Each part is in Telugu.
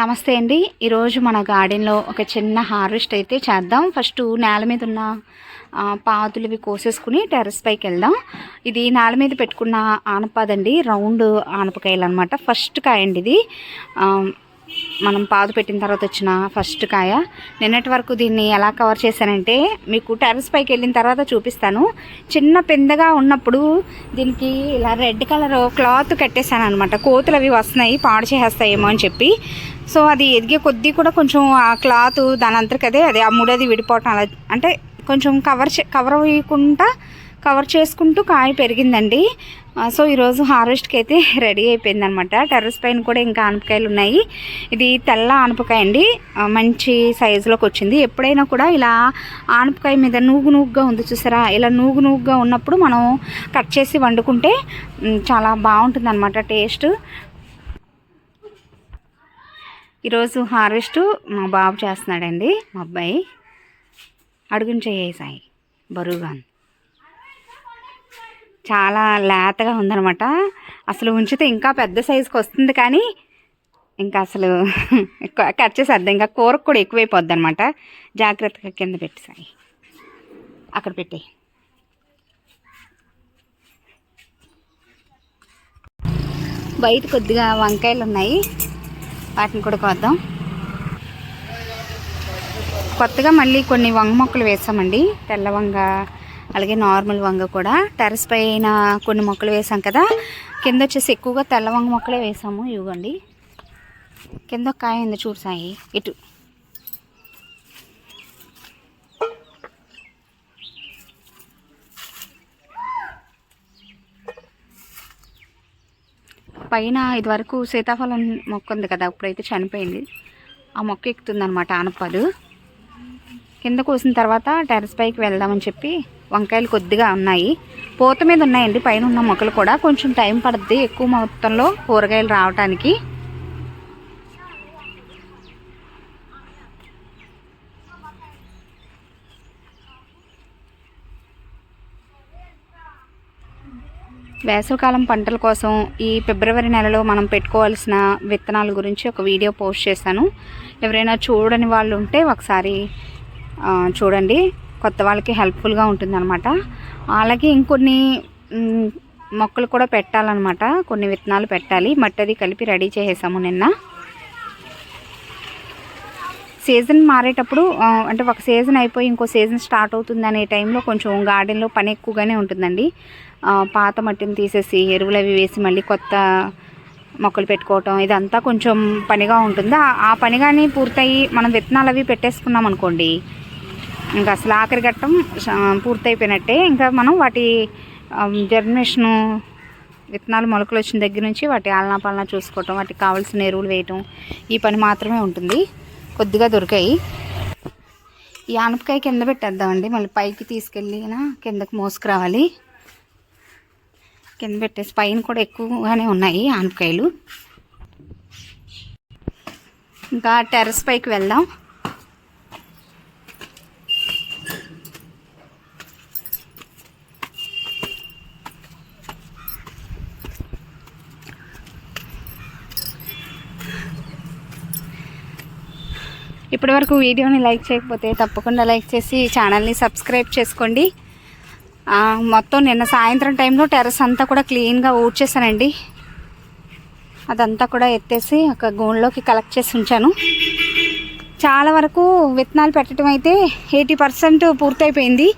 నమస్తే అండి. ఈరోజు మన గార్డెన్లో ఒక చిన్న హార్వెస్ట్ అయితే చేద్దాం. ఫస్ట్ నేల మీద ఉన్న పాతులు ఇవి కోసేసుకుని టెర్రస్ పైకి వెళ్దాం. ఇది నేల మీద పెట్టుకున్న ఆనపాదండి. రౌండ్ ఆనపకాయలు అనమాట ఫస్ట్ కాయండి ఇది. మనం పాదు పెట్టిన తర్వాత వచ్చిన ఫస్ట్ కాయ. నిన్నటి వరకు దీన్ని ఎలా కవర్ చేశానంటే మీకు టెర్రస్ పైకి వెళ్ళిన తర్వాత చూపిస్తాను. చిన్న పెందగా ఉన్నప్పుడు దీనికి ఇలా రెడ్ కలర్ క్లాత్ కట్టేశాను అనమాట కోతులు అవి వస్తున్నాయి పాడు చేసేస్తాయేమో అని చెప్పి. సో అది ఎదిగే కొద్దీ కూడా కొంచెం ఆ క్లాత్ దాని అంతటికదే అది ఆ ముడది విడిపోవటం అలా అంటే కొంచెం కవర్ చే కవర్ వేయకుండా కవర్ చేసుకుంటూ కాయ పెరిగిందండి. సో ఈరోజు హార్వెస్ట్కి అయితే రెడీ అయిపోయింది అనమాట టెర్రస్ పైన కూడా ఇంకా ఆనపకాయలు ఉన్నాయి. ఇది తెల్ల ఆనపకాయ అండి. మంచి సైజులోకి వచ్చింది. ఎప్పుడైనా కూడా ఇలా ఆనపకాయ మీద నూగు నూగుగా ఉంది చూసారా? ఇలా నూగు నూగుగా ఉన్నప్పుడు మనం కట్ చేసి వండుకుంటే చాలా బాగుంటుంది అనమాట టేస్ట్. ఈరోజు హార్వెస్ట్ మా బాబు చేస్తున్నాడండి మా అబ్బాయి. అడుగుని చేసాయి బరువుగా చాలా లేతగా ఉందనమాట అసలు ఉంచితే ఇంకా పెద్ద సైజుకి వస్తుంది కానీ ఇంకా అసలు ఎక్కువ కట్ చేసేద్దాం. ఇంకా కూరకు కూడా ఎక్కువైపోద్ది అనమాట జాగ్రత్తగా కింద పెట్టేసాయి అక్కడ పెట్టి. బయట కొద్దిగా వంకాయలు ఉన్నాయి వాటిని కూడా కోద్దాం. కొత్తగా మళ్ళీ కొన్ని వంగ మొక్కలు వేసామండి. తెల్ల వంగ అలాగే నార్మల్ వంగ కూడా. టెరస్ పైన కొన్ని మొక్కలు వేసాం కదా. కింద వచ్చేసి ఎక్కువగా తెల్ల వంగ మొక్కలే వేసాము ఇవ్వండి. కింద కాయ ఉంది చూడు సాయి ఇటు. పైన ఇదివరకు సీతాఫలం మొక్క ఉంది కదా. అప్పుడైతే చనిపోయింది. ఆ మొక్క ఎక్కుతుంది అనమాట ఆనపాలు కింద కోసిన తర్వాత టెరస్ పైకి వెళ్దామని చెప్పి వంకాయలు కొద్దిగా ఉన్నాయి. పూత మీద ఉన్నాయండి. పైన ఉన్న మొక్కలు కూడా కొంచెం టైం పడుద్ది ఎక్కువ మొత్తంలో కూరగాయలు రావటానికి. వేసవికాలం పంటల కోసం ఈ ఫిబ్రవరి నెలలో మనం పెట్టుకోవాల్సిన విత్తనాల గురించి ఒక వీడియో పోస్ట్ చేశాను. ఎవరైనా చూడని వాళ్ళు ఉంటే ఒకసారి చూడండి. కొత్త వాళ్ళకి హెల్ప్ఫుల్గా ఉంటుందన్నమాట. అలాగే ఇంకొన్ని మొక్కలు కూడా పెట్టాలన్నమాట. కొన్ని విత్తనాలు పెట్టాలి. మట్టి అది కలిపి రెడీ చేసేసాము నిన్న. సీజన్ మారేటప్పుడు అంటే ఒక సీజన్ అయిపోయి ఇంకో సీజన్ స్టార్ట్ అవుతుంది అనే టైంలో కొంచెం గార్డెన్లో పని ఎక్కువగానే ఉంటుందండి. పాత మట్టిని తీసేసి ఎరువులు అవి వేసి మళ్ళీ కొత్త మొక్కలు పెట్టుకోవటం ఇదంతా కొంచెం పనిగా ఉంటుంది. ఆ- ఆ పని కానీ పూర్తయి మనం విత్తనాలు అవి పెట్టేసుకున్నాం అనుకోండి ఇంకా అసలు ఆఖరి ఘట్టం పూర్తయిపోయినట్టే. ఇంకా మనం వాటి జర్మినేషను విత్తనాలు మొలకలు వచ్చిన దగ్గర నుంచి వాటి ఆలనా పాలనా చూసుకోవటం వాటికి కావాల్సిన ఎరువులు వేయటం ఈ పని మాత్రమే ఉంటుంది. కొద్దిగా దొరికాయి. ఈ ఆనపకాయ కింద పెట్టేద్దామండి. మళ్ళీ పైకి తీసుకెళ్ళినా కిందకి మోసుకురావాలి. కింద పెట్టేసి పైన కూడా ఎక్కువగానే ఉన్నాయి ఆనపకాయలు. ఇంకా టెర్రస్ పైకి వెళ్దాం. ఇప్పటివరకు వీడియోని లైక్ చేయకపోతే తప్పకుండా లైక్ చేసి ఛానల్ని సబ్స్క్రైబ్ చేసుకోండి. మొత్తం నిన్న సాయంత్రం టైంలో టెర్రస్ అంతా కూడా క్లీన్గా ఊడ్చేసానండి అదంతా కూడా ఎత్తేసి ఒక గూన్లోకి కలెక్ట్ చేసి ఉంచాను. చాలా వరకు విత్తనాలు పెట్టడం అయితే ఎయిటీ పర్సెంట్ పూర్తయిపోయింది.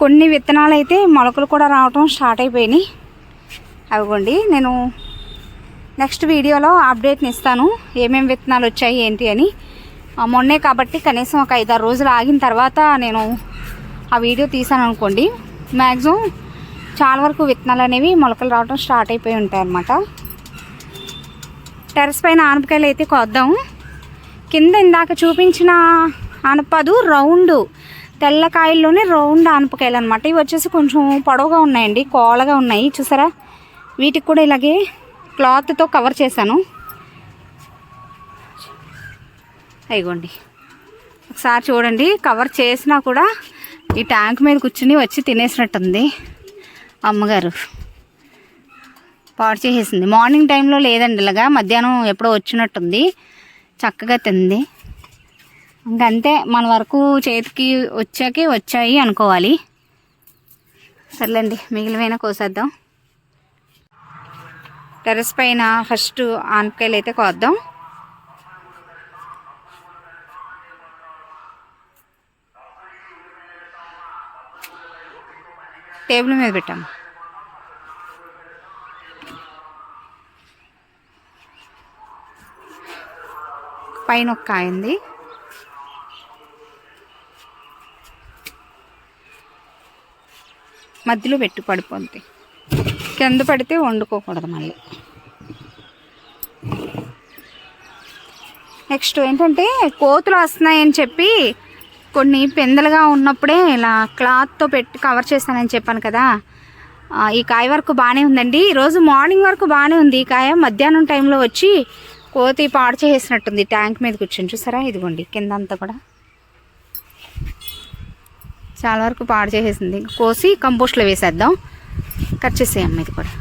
కొన్ని విత్తనాలు అయితే మొలకలు కూడా రావటం స్టార్ట్ అయిపోయినాయి. అవిగోండి నేను నెక్స్ట్ వీడియోలో అప్డేట్ని ఇస్తాను. ఏమేమి విత్తనాలు వచ్చాయి ఏంటి అని. మొన్నే కాబట్టి కనీసం ఒక ఐదారు రోజులు ఆగిన తర్వాత నేను ఆ వీడియో తీసాను అనుకోండి. మ్యాక్సిమం చాలా వరకు విత్తనాలు అనేవి మొలకలు రావడం స్టార్ట్ అయిపోయి ఉంటాయి అన్నమాట. టెరస్ పైన ఆనపకాయలు అయితే కొద్దాం. కింద ఇందాక చూపించిన ఆనపదు రౌండ్ తెల్ల కాయల్లోనే రౌండ్ ఆనపకాయలు అనమాట ఇవి వచ్చేసి కొంచెం పొడవుగా ఉన్నాయండి కోలగా ఉన్నాయి. చూసారా? వీటికి కూడా ఇలాగే క్లాత్తో కవర్ చేశాను. అయిగోండి ఒకసారి చూడండి కవర్ చేసినా కూడా ఈ ట్యాంక్ మీద కూర్చుని వచ్చి తినేసినట్టుంది అమ్మగారు. పాడు చేసేసింది. మార్నింగ్ టైంలో లేదండి ఇలాగా మధ్యాహ్నం ఎప్పుడో వచ్చినట్టుంది. చక్కగా తింది. ఇంకంతే మన వరకు చేతికి వచ్చాకే వచ్చాయి అనుకోవాలి. సర్లేండి మిగిలిన కోసేద్దాం. టెర్రస్ పైన ఫస్ట్ ఆనపకాయలు అయితే కోద్దాం. టేబుల్ మీద పెట్టాము పైన ఒక కాయింది మధ్యలో పెట్టు పడిపోద్ది కింద పడితే వండుకోకూడదు మళ్ళీ. నెక్స్ట్ ఏంటంటే కోతులు వస్తున్నాయని చెప్పి కొన్ని పెందలుగా ఉన్నప్పుడే ఇలా క్లాత్తో పెట్టి కవర్ చేస్తానని చెప్పాను కదా. ఈ కాయ వరకు బాగానే ఉందండి. ఈరోజు మార్నింగ్ వరకు బాగానే ఉంది. ఈ కాయ మధ్యాహ్నం టైంలో వచ్చి కోతి పాడు చేసేసినట్టుంది. ట్యాంక్ మీద కూర్చొని చూసారా? ఇదిగోండి. కింద అంతా కూడా. చాలా వరకు పాడు చేసేసింది. కోసి కంపోస్ట్లో వేసేద్దాం. కట్ చేసేయమ్మ ఇది కూడా.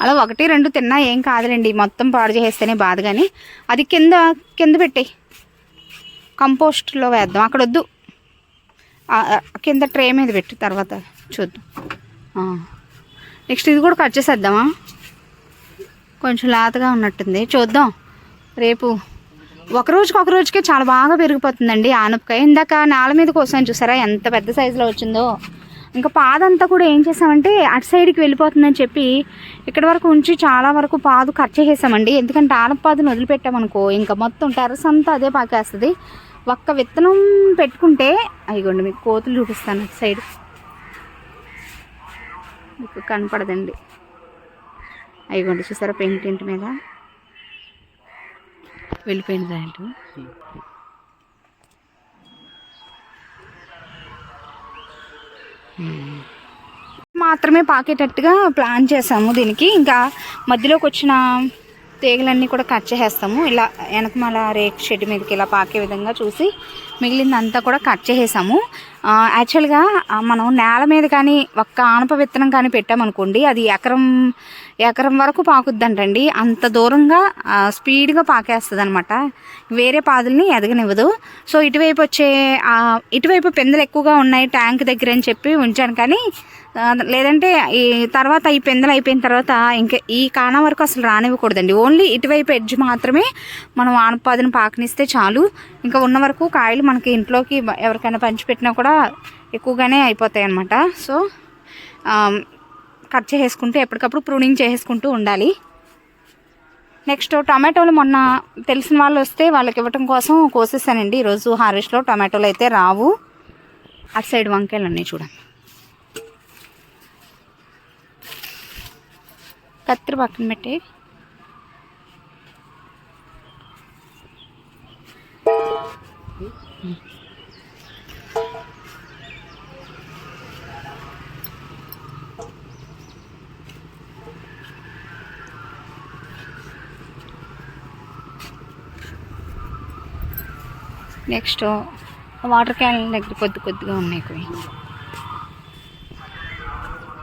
అలా ఒకటి రెండు తిన్నా ఏం కాదులేండి. మొత్తం పాడు చేసేస్తేనే బాధ కానీ అది కింద కింద పెట్టి కంపోస్ట్లో వేద్దాం. అక్కడ వద్దు కింద ట్రే మీద పెట్టి తర్వాత చూద్దాం. నెక్స్ట్ ఇది కూడా కట్ చేసేద్దామా? కొంచెం లేతగా ఉన్నట్టుంది. చూద్దాం. రేపు ఒక రోజుకి ఒక రోజుకే చాలా బాగా పెరిగిపోతుందండి. ఆనపకాయ. ఇందాక నేల మీద కోసం చూసారా? ఎంత పెద్ద సైజులో వచ్చిందో. ఇంకా పాదంతా కూడా ఏం చేసామంటే అటు సైడ్కి వెళ్ళిపోతుందని చెప్పి ఇక్కడ వరకు ఉంచి చాలా వరకు పాదు కట్ చేసేసామండి. ఎందుకంటే ఆనపాదును వదిలిపెట్టామనుకో ఇంకా మొత్తం టెర్రస్ అంతా అదే పాకేస్తుంది. ఒక్క విత్తనం పెట్టుకుంటే అయ్యండి మీకు కోతులు చూపిస్తాను అటు సైడ్. మీకు కనపడదండి. అయ్యండి చూసారా పెయింట్ ఇంటి మీద? వెళ్ళిపోయింది దాంట్లో మాత్రమే పాకేటట్టుగా ప్లాన్ చేసాము దీనికి. ఇంకా మధ్యలోకి వచ్చిన తీగలన్నీ కూడా కట్ చేసేస్తాము. ఇలా వెనకమాల రేక్ షెడ్ మీదకి ఇలా పాకే విధంగా చూసి మిగిలిందంతా కూడా కట్ చేసేసాము. యాక్చువల్గా మనం నేల మీద కానీ ఒక్క ఆనప విత్తనం కానీ పెట్టామనుకోండి అది ఎకరం ఎకరం వరకు పాకుద్దంటండి. అంత దూరంగా స్పీడ్గా పాకేస్తుంది అనమాట వేరే పాదుల్ని ఎదగనివ్వదు. సో ఇటువైపు వచ్చే ఇటువైపు పెందలు ఎక్కువగా ఉన్నాయి ట్యాంక్ దగ్గర అని చెప్పి ఉంచాను. కానీ లేదంటే ఈ తర్వాత ఈ పెందలు అయిపోయిన తర్వాత ఇంకా ఈ కాణం వరకు అసలు రానివ్వకూడదండి. ఓన్లీ ఇటువైపు ఎడ్జ్ మాత్రమే మనం ఆనపాదును పాకనిస్తే చాలు. ఇంకా ఉన్న వరకు కాయలు మనకి ఇంట్లోకి ఎవరికైనా పంచిపెట్టినా కూడా ఎక్కువగానే అయిపోతాయి అన్నమాట సో కట్ చేసుకుంటూ ఎప్పటికప్పుడు ప్రూనింగ్ చేసేసుకుంటూ ఉండాలి. నెక్స్ట్ టమాటోలు మొన్న తెలిసిన వాళ్ళు వస్తే వాళ్ళకి ఇవ్వటం కోసం కోసేసానండి. ఈరోజు హార్వెస్ట్లో టమాటోలు అయితే రావు. అటు సైడ్ వంకాయలు ఉన్నాయి చూడండి. కత్తిరి పక్కన పెట్టి. నెక్స్ట్ వాటర్ క్యాన్ దగ్గర కొద్ది కొద్దిగా ఉన్నాయి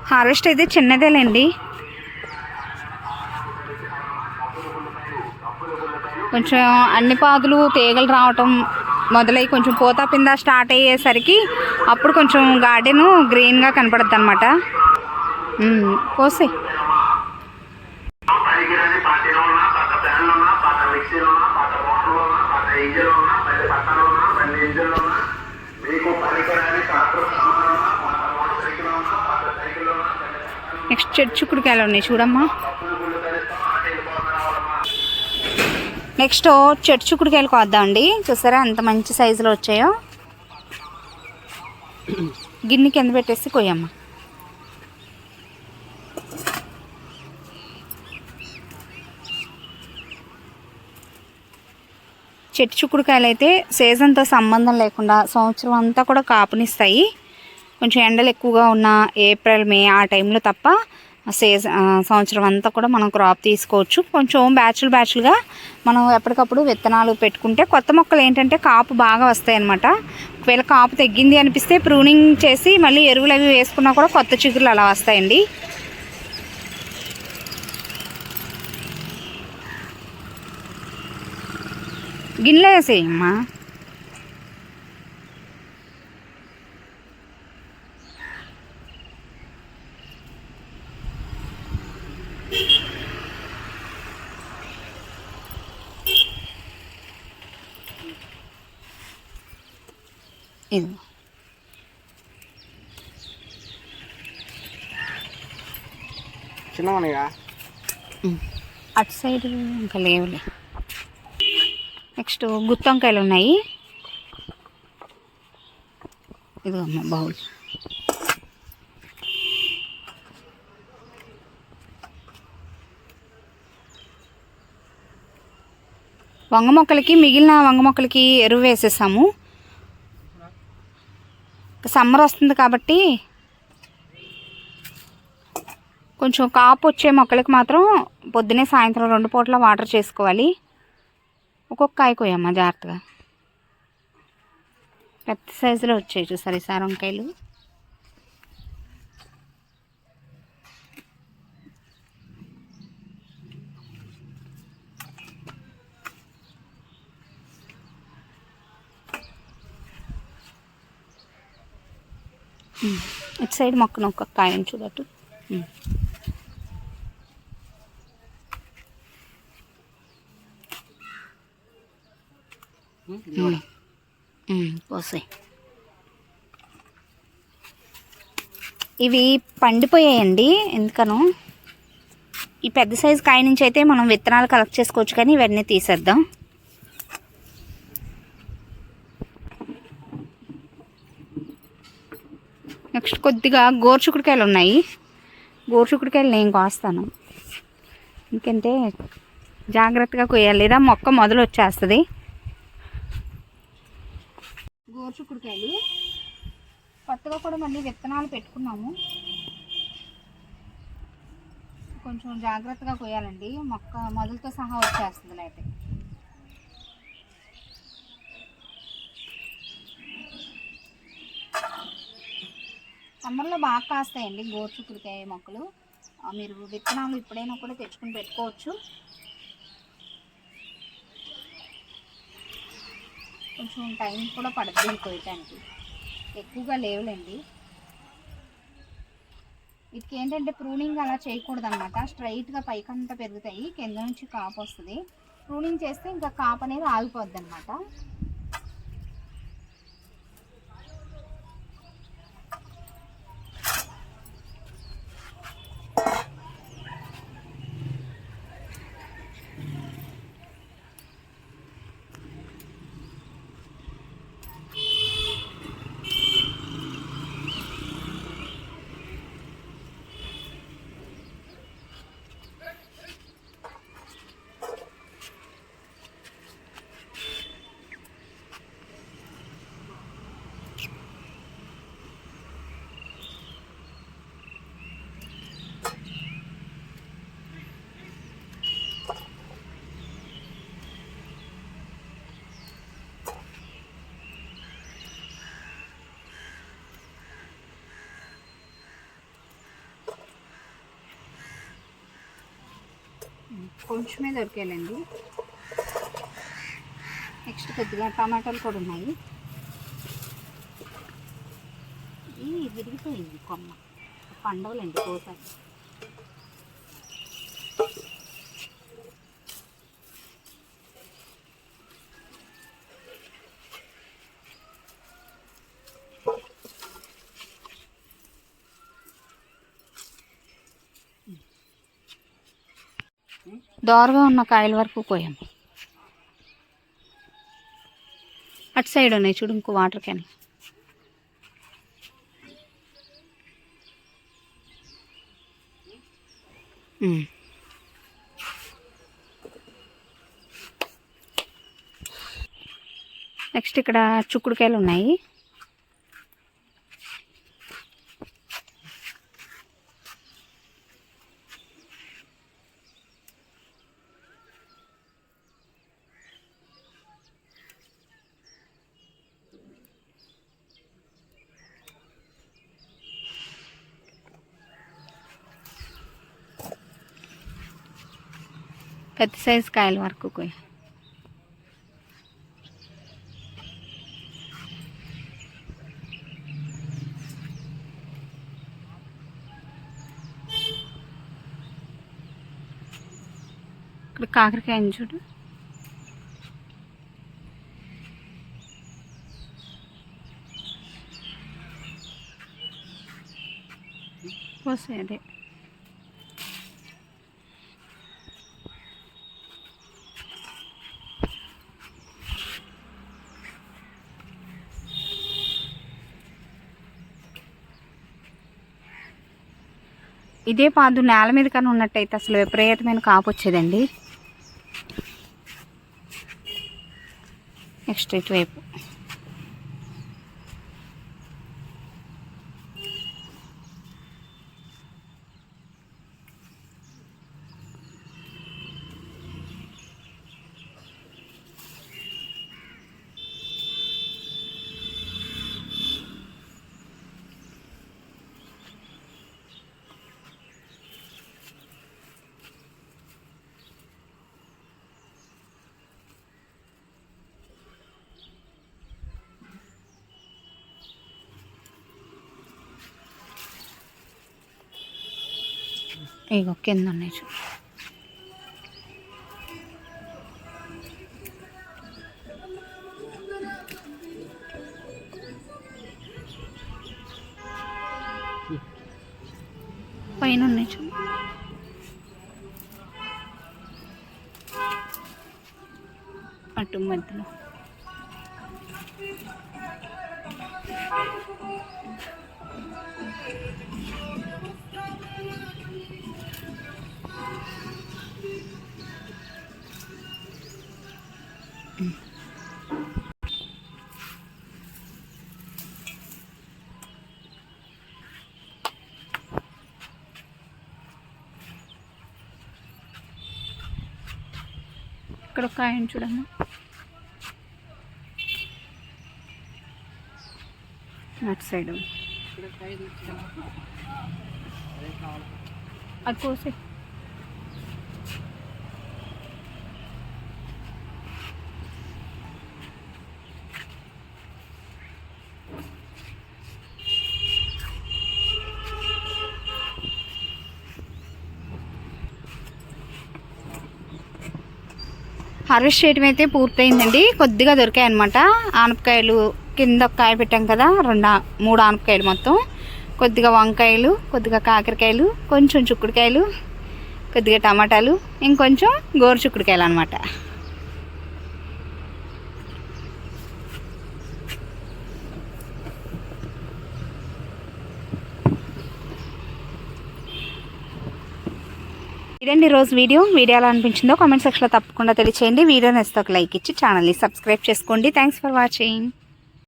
హార్వెస్ట్ అయితే చిన్నదేలేండి. కొంచెం అన్ని పాదులు తీగలు రావటం మొదలై కొంచెం పూత పింద స్టార్ట్ అయ్యేసరికి అప్పుడు కొంచెం గార్డెను గ్రీన్గా కనపడుద్ది అనమాట కోసే నెక్స్ట్ చిక్కుడుకాయలు ఉన్నాయి చూడమ్మా. నెక్స్ట్ చెట్టు చిక్కుడుకాయలు కోద్దామండి చూసారా ఎంత మంచి సైజులో వచ్చాయో? గిన్నె కింద పెట్టేసి కొయ్యమ్మ. చెట్టు చిక్కుడుకాయలు అయితే సీజన్తో సంబంధం లేకుండా సంవత్సరం అంతా కూడా కాపునిస్తాయి. కొంచెం ఎండలు ఎక్కువగా ఉన్న ఏప్రిల్ మే ఆ టైంలో తప్ప సీజన్ సంవత్సరం అంతా కూడా మనం క్రాప్ తీసుకోవచ్చు. కొంచెం బ్యాచ్లు బ్యాచ్లుగా మనం ఎప్పటికప్పుడు విత్తనాలు పెట్టుకుంటే కొత్త మొక్కలు ఏంటంటే కాపు బాగా వస్తాయి అనమాట ఒకవేళ కాపు తగ్గింది అనిపిస్తే ప్రూనింగ్ చేసి మళ్ళీ ఎరువులు అవి వేసుకున్నా కూడా కొత్త చిగురులు అలా వస్తాయండి. గిన్నెలు వేసేయమ్మా. ఇది చిన్నమనిగా? అటు సైడ్ ఇంకా లేవులే. నెక్స్ట్ గుత్తొంకాయలు ఉన్నాయి ఇదిగమ్మ బౌల్. వంగ మొక్కలకి మిగిలిన వంగ మొక్కలకి ఎరువు వేసేసాము. సమ్మర్ వస్తుంది కాబట్టి కొంచెం కాపు వచ్చే మొక్కలకి మాత్రం పొద్దునే సాయంత్రం రెండు పూట్ల వాటర్ చేసుకోవాలి. ఒక్కొక్క కాయ కోయమ్మ జాగ్రత్తగా. పెద్ద సైజులో వచ్చాయి చూసారు ఈసారి వంకాయలు ఇటు సైడ్ మొక్కను ఒక్కొక్క కాయని చూడట్టు ఉమ్. పోసాయి. ఇవి పండిపోయాయండి ఎందుకనో. ఈ పెద్ద సైజు కాయ నుంచి అయితే మనం విత్తనాలు కలెక్ట్ చేసుకోవచ్చు కానీ ఇవన్నీ తీసేద్దాం. నెక్స్ట్ కొద్దిగా గోరుచుకుడికాయలు ఉన్నాయి. గోరుచుకుడికాయలు నేను కోస్తాను. ఎందుకంటే జాగ్రత్తగా కొయ్యాలి. లేదా మొక్క మొదలు వచ్చేస్తుంది. గోరుచుకుడికాయలు కొత్తగా కూడా మళ్ళీ విత్తనాలు పెట్టుకున్నాము. కొంచెం జాగ్రత్తగా కొయ్యాలండి. మొక్క మొదలతో సహా వచ్చేస్తుంది అయితే సమ్మర్లో బాగా కాస్తాయండి గోరుచుకుడికాయ మొక్కలు. మీరు విత్తనాలు ఎప్పుడైనా కూడా తెచ్చుకుని పెట్టుకోవచ్చు. కొంచెం టైం కూడా పడుతుంది కోయటానికి ఎక్కువగా లేవులేండి. వీటికి ఏంటంటే ప్రూనింగ్ అలా చేయకూడదు అనమాట స్ట్రైట్గా పైకంతా పెరుగుతాయి కింద నుంచి కాపు వస్తుంది ప్రూనింగ్ చేస్తే ఇంకా కాపు అనేది ఆగిపోద్ది అనమాట కొంచెమే దొరికాయండి నెక్స్ట్ కొద్దిగా టమాటాలు కూడా ఉన్నాయి. ఇది విరిగిపోయింది కొమ్మ. పండవలండి కోసారి. దోరగా ఉన్న కాయల వరకు పోయాము అటు సైడ్ ఉన్నాయి చూడు ఇంకో వాటర్ క్యాన్. నెక్స్ట్ ఇక్కడ చుక్కుడుకాయలు ఉన్నాయి. పెద్ద సైజు కాయల వరకు ఇక్కడ కాకరకాయని చూడు. పోసే అదే. ఇదే పాదు నేల మీద కానీ ఉన్నట్టయితే అసలు విపరీతమైన కాపు వచ్చేదండి. నెక్స్ట్ ఇటువైపు. ఇగో కింద ఉన్నాయి చూడు పైన ఉన్నాయి చూడు అటు మధ్యలో ఇక్కడ ఒక ఆయన చూడమ్మా అటు సైడ్. అది కోసే హార్వెస్ట్ చేయడం అయితే పూర్తయిందండి. కొద్దిగా దొరికాయి అనమాట ఆనపకాయలు కింద ఒక కాయ పెట్టాం కదా రెండు మూడు ఆనపకాయలు మొత్తం. కొద్దిగా వంకాయలు కొద్దిగా కాకరకాయలు కొంచెం చుక్కుడుకాయలు కొద్దిగా టమాటాలు ఇంకొంచెం గోరు చుక్కుడుకాయలు అనమాట ఇదండి రోజు వీడియో. వీడియో ఎలా అనిపించిందో కామెంట్ సెక్షన్లో తప్పకుండా తెలియచేయండి. వీడియో నెక్స్ట్ ఒక లైక్ ఇచ్చి ఛానల్ని సబ్స్క్రైబ్ చేసుకోండి. Thanks for watching.